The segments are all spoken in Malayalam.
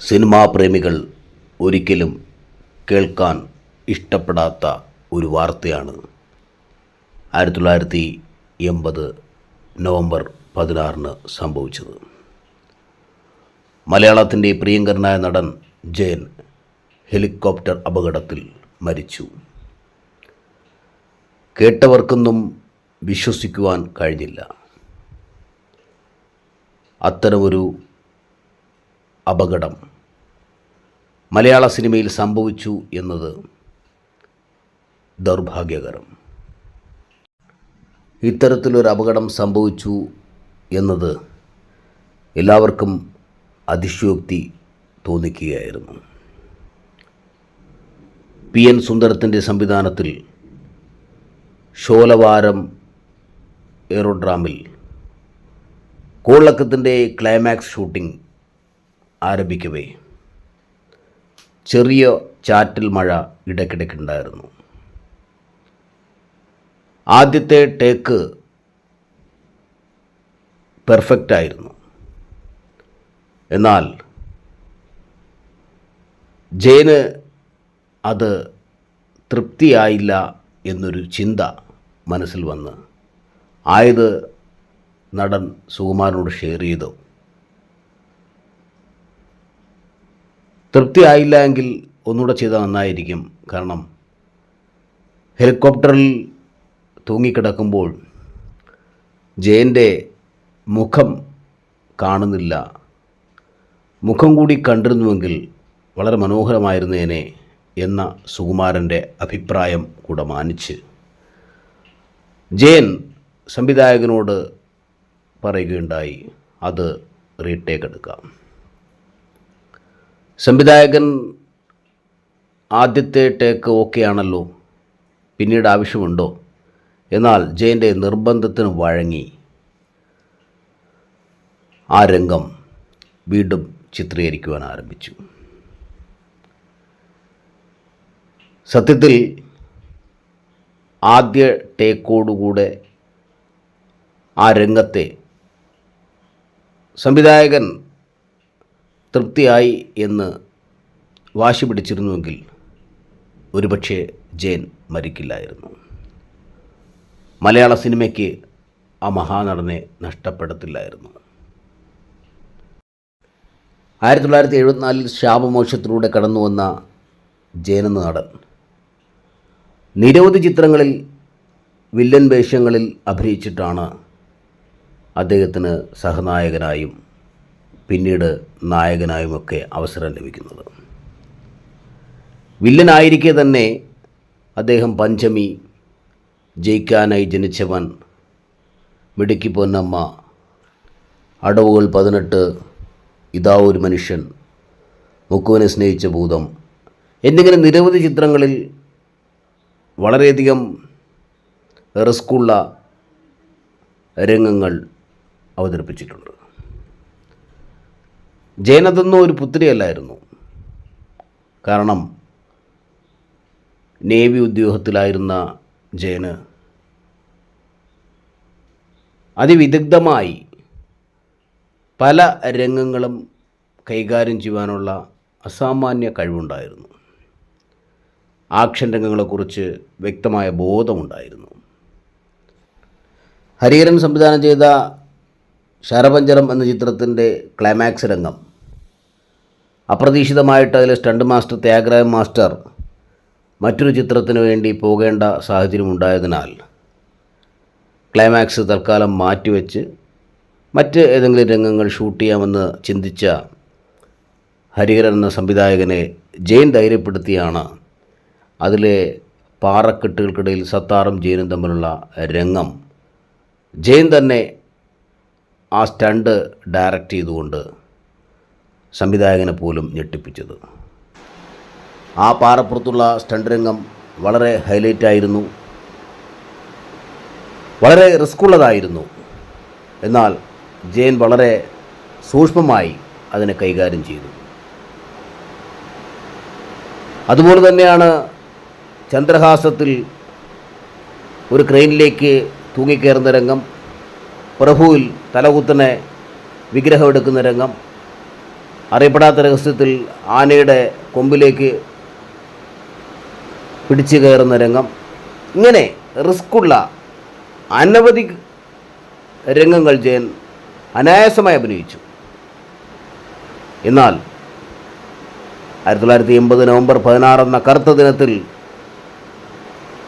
സിനിമാ പ്രേമികൾ ഒരിക്കലും കേൾക്കാൻ ഇഷ്ടപ്പെടാത്ത ഒരു വാർത്തയാണ്. ആയിരത്തി തൊള്ളായിരത്തി എൺപത് നവംബർ പതിനാറിന് സംഭവിച്ചത്. മലയാളത്തിന്റെ പ്രിയങ്കരനായ നടൻ ജയൻ ഹെലികോപ്റ്റർ അപകടത്തിൽ മരിച്ചു. കേട്ടവർക്കൊന്നും വിശ്വസിക്കുവാൻ കഴിഞ്ഞില്ല. അത്തരമൊരു അപകടം. മലയാള സിനിമയിൽ സംഭവിച്ചു എന്നത് ദൗർഭാഗ്യകരം. ഇത്തരത്തിലൊരു അപകടം സംഭവിച്ചു എന്നത് എല്ലാവർക്കും അതിശയോക്തി തോന്നിക്കുകയായിരുന്നു. പി എൻ സുന്ദരത്തിന്റെ സംവിധാനത്തിൽ ഷോലവാരം എയറോഡ്രാമിൽ കോളക്കത്തിന്റെ ക്ലൈമാക്സ് ഷൂട്ടിംഗ് ആരംഭിക്കവേ ചെറിയ ചാറ്റൽ മഴ ഇടയ്ക്കിടയ്ക്കുണ്ടായിരുന്നു ആദ്യത്തെ ടേക്ക് പെർഫെക്റ്റ് ആയിരുന്നു. എന്നാൽ ജയന് അത് തൃപ്തിയായില്ല എന്നൊരു ചിന്ത മനസ്സിൽ വന്ന്. ആയത് നടൻ സുകുമാരനോട് ഷെയർ ചെയ്തു. തൃപ്തിയായില്ല എങ്കിൽ ഒന്നുകൂടെ ചെയ്താൽ നന്നായിരിക്കും. കാരണം ഹെലികോപ്റ്ററിൽ തൂങ്ങിക്കിടക്കുമ്പോൾ ജയന്റെ മുഖം കാണുന്നില്ല. മുഖം കൂടി കണ്ടിരുന്നുവെങ്കിൽ വളരെ മനോഹരമായിരുന്നേനെ എന്ന സുകുമാരന്റെ അഭിപ്രായം കൂടെ മാനിച്ച്. ജയൻ സംവിധായകനോട് പറയുകയുണ്ടായി അത് റീടേക്ക് എടുക്കാം. സംവിധായകൻ ആദ്യത്തെ ടേക്ക് ഓക്കെ ആണല്ലോ. പിന്നീട് ആവശ്യമുണ്ടോ? എന്നാൽ ജയന്റെ നിർബന്ധത്തിന് വഴങ്ങി. ആ രംഗം വീണ്ടും ചിത്രീകരിക്കുവാൻ ആരംഭിച്ചു. സത്യത്തിൽ ആദ്യ ടേക്കോടുകൂടെ ആ രംഗത്തെ സംവിധായകൻ തൃപ്തിയായി എന്ന് വാശി പിടിച്ചിരുന്നുവെങ്കിൽ ഒരുപക്ഷെ ജയൻ മരിക്കില്ലായിരുന്നു. മലയാള സിനിമയ്ക്ക് ആ മഹാനടനെ നഷ്ടപ്പെടുത്തില്ലായിരുന്നു. ആയിരത്തി തൊള്ളായിരത്തി എഴുപത്തിനാലിൽ ശാപമോക്ഷത്തിലൂടെ കടന്നു വന്ന ജയനെന്ന നടൻ നിരവധി ചിത്രങ്ങളിൽ വില്ലൻ വേഷങ്ങളിൽ അഭിനയിച്ചിട്ടാണ് അദ്ദേഹത്തിന് സഹനായകനായും പിന്നീട് നായകനായുമൊക്കെ അവസരം ലഭിക്കുന്നത്. വില്ലനായിരിക്കെ തന്നെ അദ്ദേഹം പഞ്ചമി ജയിക്കാനായി ജനിച്ചവൻ മിടുക്കി പൊന്നമ്മ അടവുകൾ പതിനെട്ട് ഇതാ ഒരു മനുഷ്യൻ മുക്കുവനെ സ്നേഹിച്ച ഭൂതം എന്നിങ്ങനെ നിരവധി ചിത്രങ്ങളിൽ വളരെയധികം റിസ്ക്കുള്ള രംഗങ്ങൾ അവതരിപ്പിച്ചിട്ടുണ്ട്. ജയനതൊന്നും ഒരു പുത്രിയല്ലായിരുന്നു. കാരണം നേവി ഉദ്യോഗത്തിലായിരുന്ന ജയന് അതിവിദഗ്ധമായി പല രംഗങ്ങളും കൈകാര്യം ചെയ്യുവാനുള്ള അസാമാന്യ കഴിവുണ്ടായിരുന്നു. ആക്ഷൻ രംഗങ്ങളെക്കുറിച്ച് വ്യക്തമായ ബോധമുണ്ടായിരുന്നു. ഹരിഹരൻ സംവിധാനം ചെയ്ത ശരപഞ്ചരം എന്ന ചിത്രത്തിന്റെ ക്ലൈമാക്സ് രംഗം അപ്രതീക്ഷിതമായിട്ട് അതിൽ സ്റ്റണ്ട് മാസ്റ്റർ ത്യാഗരായ മാസ്റ്റർ മറ്റൊരു ചിത്രത്തിന് വേണ്ടി പോകേണ്ട സാഹചര്യം ഉണ്ടായതിനാൽ ക്ലൈമാക്സ് തൽക്കാലം മാറ്റിവെച്ച് മറ്റ് ഏതെങ്കിലും രംഗങ്ങൾ ഷൂട്ട് ചെയ്യാമെന്ന് ചിന്തിച്ച ഹരിഹരൻ എന്ന സംവിധായകനെ ജെയിൻ ധൈര്യപ്പെടുത്തിയാണ് അതിലെ പാറക്കെട്ടുകൾക്കിടയിൽ സത്താറും ജയിനും തമ്മിലുള്ള രംഗം. ജെയിൻ തന്നെ ആ സ്റ്റണ്ട് ഡയറക്റ്റ് ചെയ്തുകൊണ്ട് സംവിധായകനെ പോലും ഞെട്ടിപ്പിച്ചത്. ആ പാറപ്പുറത്തുള്ള സ്റ്റണ്ട് രംഗം വളരെ ഹൈലൈറ്റ് ആയിരുന്നു. വളരെ റിസ്ക്കുള്ളതായിരുന്നു എന്നാൽ ജയൻ വളരെ സൂക്ഷ്മമായി അതിനെ കൈകാര്യം ചെയ്തു. അതുപോലെ തന്നെയാണ് ചന്ദ്രഹാസത്തിൽ ഒരു ക്രെയിനിലേക്ക് തൂങ്ങിക്കയറുന്ന രംഗം പ്രഭുവിൽ തലകുത്തനെ വിഗ്രഹം എടുക്കുന്ന രംഗം അറിയപ്പെടാത്ത രഹസ്യത്തിൽ ആനയുടെ കൊമ്പിലേക്ക് പിടിച്ചു കയറുന്ന രംഗം. ഇങ്ങനെ റിസ്ക്കുള്ള അനവധി രംഗങ്ങൾ ജയൻ അനായാസമായി അഭിനയിച്ചു. എന്നാൽ ആയിരത്തി തൊള്ളായിരത്തി എൺപത് നവംബർ പതിനാറ് എന്ന കറുത്ത ദിനത്തിൽ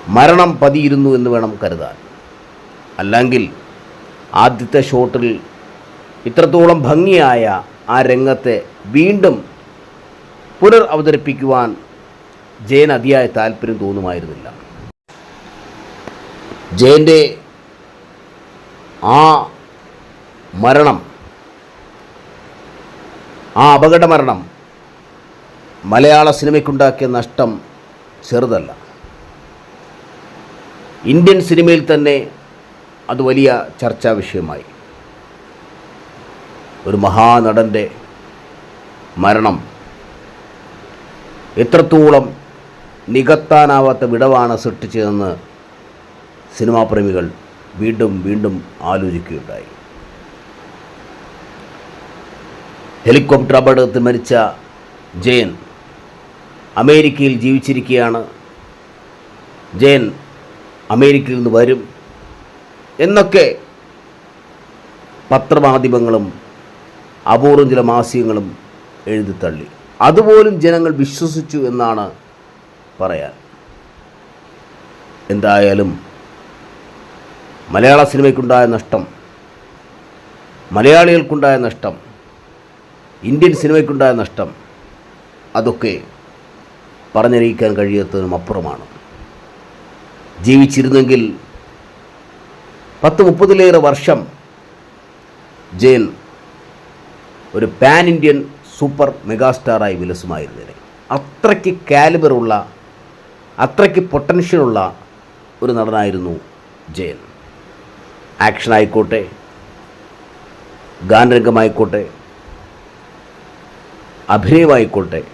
മരണം പതിയിരുന്നു എന്ന് വേണം കരുതാൻ. അല്ലെങ്കിൽ ആദ്യത്തെ ഷോട്ടിൽ ഇത്രത്തോളം ഭംഗിയായ ആ രംഗത്തെ വീണ്ടും പുനർ അവതരിപ്പിക്കുവാൻ ജയൻ അതിയായ താല്പര്യം തോന്നുമായിരുന്നില്ല. ജയന്റെ ആ മരണം ആ അപകട മരണം മലയാള സിനിമയ്ക്കുണ്ടാക്കിയ നഷ്ടം ചെറുതല്ല. ഇന്ത്യൻ സിനിമയിൽ തന്നെ അത് വലിയ ചർച്ചാ വിഷയമായി. ഒരു മഹാനടന്റെ മരണം. എത്രത്തോളം നികത്താനാവാത്ത വിടവാണ് സൃഷ്ടിച്ചതെന്ന് സിനിമാ പ്രേമികൾ വീണ്ടും വീണ്ടും ആലോചിക്കുകയുണ്ടായി. ഹെലികോപ്റ്റർ അപകടത്തിൽ മരിച്ച ജയൻ അമേരിക്കയിൽ ജീവിച്ചിരിക്കുകയാണ്. ജയൻ അമേരിക്കയിൽ നിന്ന് വരും എന്നൊക്കെ പത്രമാധ്യമങ്ങളും അപൂർവം ചില മാസികങ്ങളും എഴുതിത്തള്ളി അതുപോലും ജനങ്ങൾ വിശ്വസിച്ചു എന്നാണ് പറയാൻ. എന്തായാലും മലയാള സിനിമയ്ക്കുണ്ടായ നഷ്ടം മലയാളികൾക്കുണ്ടായ നഷ്ടം ഇന്ത്യൻ സിനിമയ്ക്കുണ്ടായ നഷ്ടം അതൊക്കെ പറഞ്ഞറിയിക്കാൻ കഴിയാത്തതിനും അപ്പുറമാണ്. ജീവിച്ചിരുന്നെങ്കിൽ പത്ത് മുപ്പതിലേറെ വർഷം ജയൻ ഒരു പാൻ ഇന്ത്യൻ സൂപ്പർ മെഗാസ്റ്റാറായി വിലസുമായിരുന്നേനെ. അത്രയ്ക്ക് കാലിബറുള്ള അത്രയ്ക്ക് പൊട്ടൻഷ്യലുള്ള ഒരു നടനായിരുന്നു ജയൻ. ആക്ഷൻ ആയിക്കോട്ടെ ഗാനരംഗമായിക്കോട്ടെ അഭിനയമായിക്കോട്ടെ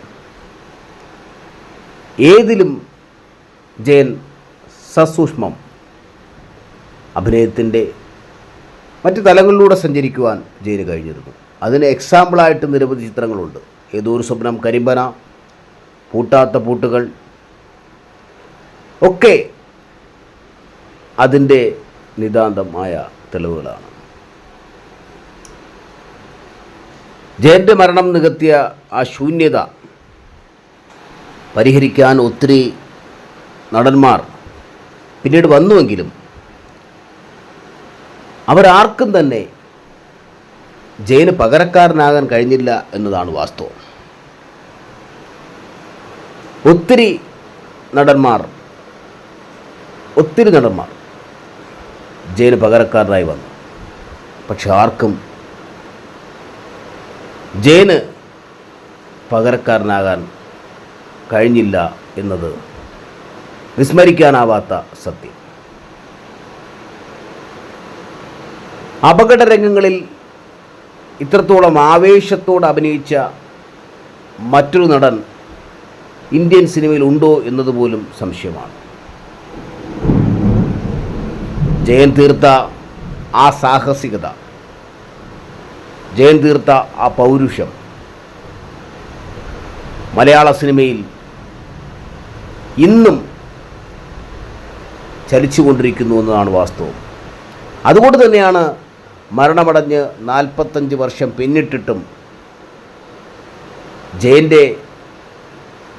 ഏതിലും ജയൻ സസൂക്ഷ്മം അഭിനയത്തിന്റെ മറ്റ് തലങ്ങളിലൂടെ സഞ്ചരിക്കുവാൻ ജയന് കഴിഞ്ഞിരുന്നു. അതിന് എക്സാമ്പിളായിട്ട് നിരവധി ചിത്രങ്ങളുണ്ട്. ഏതോ ഒരു സ്വപ്നം കരിമ്പന പൂട്ടാത്ത പൂട്ടുകൾ. ഒക്കെ അതിന്റെ നിതാന്തമായ തെളിവുകളാണ്. ജയന്റെ മരണം നികത്തിയ ആ ശൂന്യത പരിഹരിക്കാൻ ഒത്തിരി നടന്മാർ പിന്നീട് വന്നുവെങ്കിലും അവരാർക്കും തന്നെ ജയന് പകരക്കാരനാകാൻ കഴിഞ്ഞില്ല എന്നതാണ് വാസ്തവം. ഒത്തിരി നടന്മാർ ഒത്തിരി നടന്മാർ ജയിന് പകരക്കാരനായി വന്നു. പക്ഷെ ആർക്കും ജയിന് പകരക്കാരനാകാൻ കഴിഞ്ഞില്ല എന്നത് വിസ്മരിക്കാനാവാത്ത സത്യം. അപകട രംഗങ്ങളിൽ ഇത്രത്തോളം ആവേശത്തോടെ അഭിനയിച്ച മറ്റൊരു നടൻ ഇന്ത്യൻ സിനിമയിൽ ഉണ്ടോ എന്നതുപോലും സംശയമാണ്. ജയൻ തീർത്ത ആ സാഹസികത ജയൻ തീർത്ത ആ പൗരുഷം മലയാള സിനിമയിൽ ഇന്നും ചലിച്ചുകൊണ്ടിരിക്കുന്നു എന്നതാണ് വാസ്തവം. അതുകൊണ്ട് തന്നെയാണ് മരണമടഞ്ഞ് നാൽപ്പത്തഞ്ച് വർഷം പിന്നിട്ടിട്ടും ജയന്റെ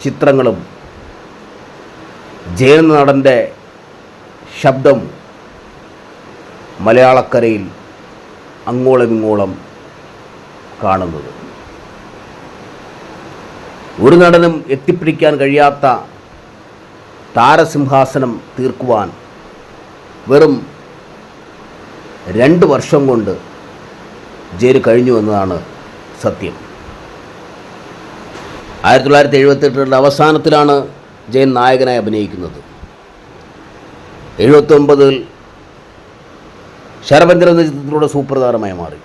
ചിത്രങ്ങളും ജയൻ നടന്റെ ശബ്ദം മലയാളക്കരയിൽ അങ്ങോളമിങ്ങോളം കാണുന്നത്. ഒരു നടനും എത്തിപ്പിടിക്കാൻ കഴിയാത്ത താരസിംഹാസനം തീർക്കുവാൻ വെറും രണ്ട് വർഷം കൊണ്ട് ജയിൽ കഴിഞ്ഞു എന്നതാണ് സത്യം. ആയിരത്തി തൊള്ളായിരത്തി എഴുപത്തെട്ടിന്റെ അവസാനത്തിലാണ് ജയൻ നായകനായി അഭിനയിക്കുന്നത്. എഴുപത്തൊമ്പതിൽ ശരഭഞ്ചർ എന്ന ചിത്രത്തിലൂടെ സൂപ്പർ താരമായി മാറി.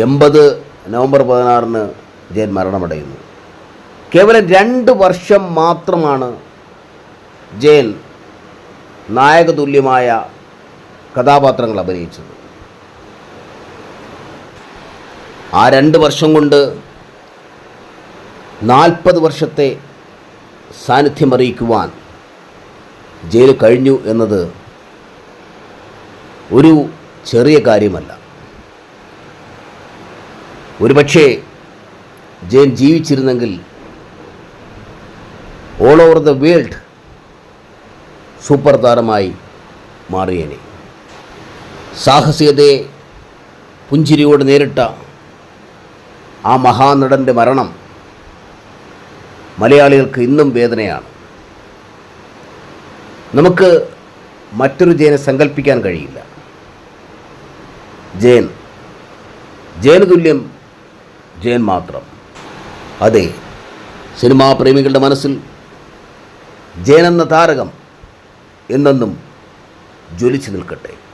എൺപത് നവംബർ പതിനാറിന് ജയൻ മരണമടയുന്നു. കേവലം രണ്ട് വർഷം മാത്രമാണ് ജയൻ നായകതുല്യമായ കഥാപാത്രങ്ങൾ അഭിനയിച്ചത്. ആ രണ്ട് വർഷം കൊണ്ട് നാൽപ്പത് വർഷത്തെ സാന്നിധ്യം അറിയിക്കുവാൻ ജയിൽ കഴിഞ്ഞു എന്നത് ഒരു ചെറിയ കാര്യമല്ല. ഒരുപക്ഷേ Jayan ജീവിച്ചിരുന്നെങ്കിൽ all over the world super താരമായി മാറിയേനെ. സാഹസികതയെ പുഞ്ചിരിയോട് നേരിട്ട ആ മഹാനടന്റെ മരണം മലയാളികൾക്ക് ഇന്നും വേദനയാണ്. നമുക്ക് മറ്റൊരു ജയനെ സങ്കല്പിക്കാൻ കഴിയില്ല. ജയൻ. ജയന് തുല്യം ജയൻ മാത്രം. അതെ സിനിമാ പ്രേമികളുടെ മനസ്സിൽ ജയൻ എന്ന താരകം എന്നെന്നും ജ്വലിച്ചു നിൽക്കട്ടെ.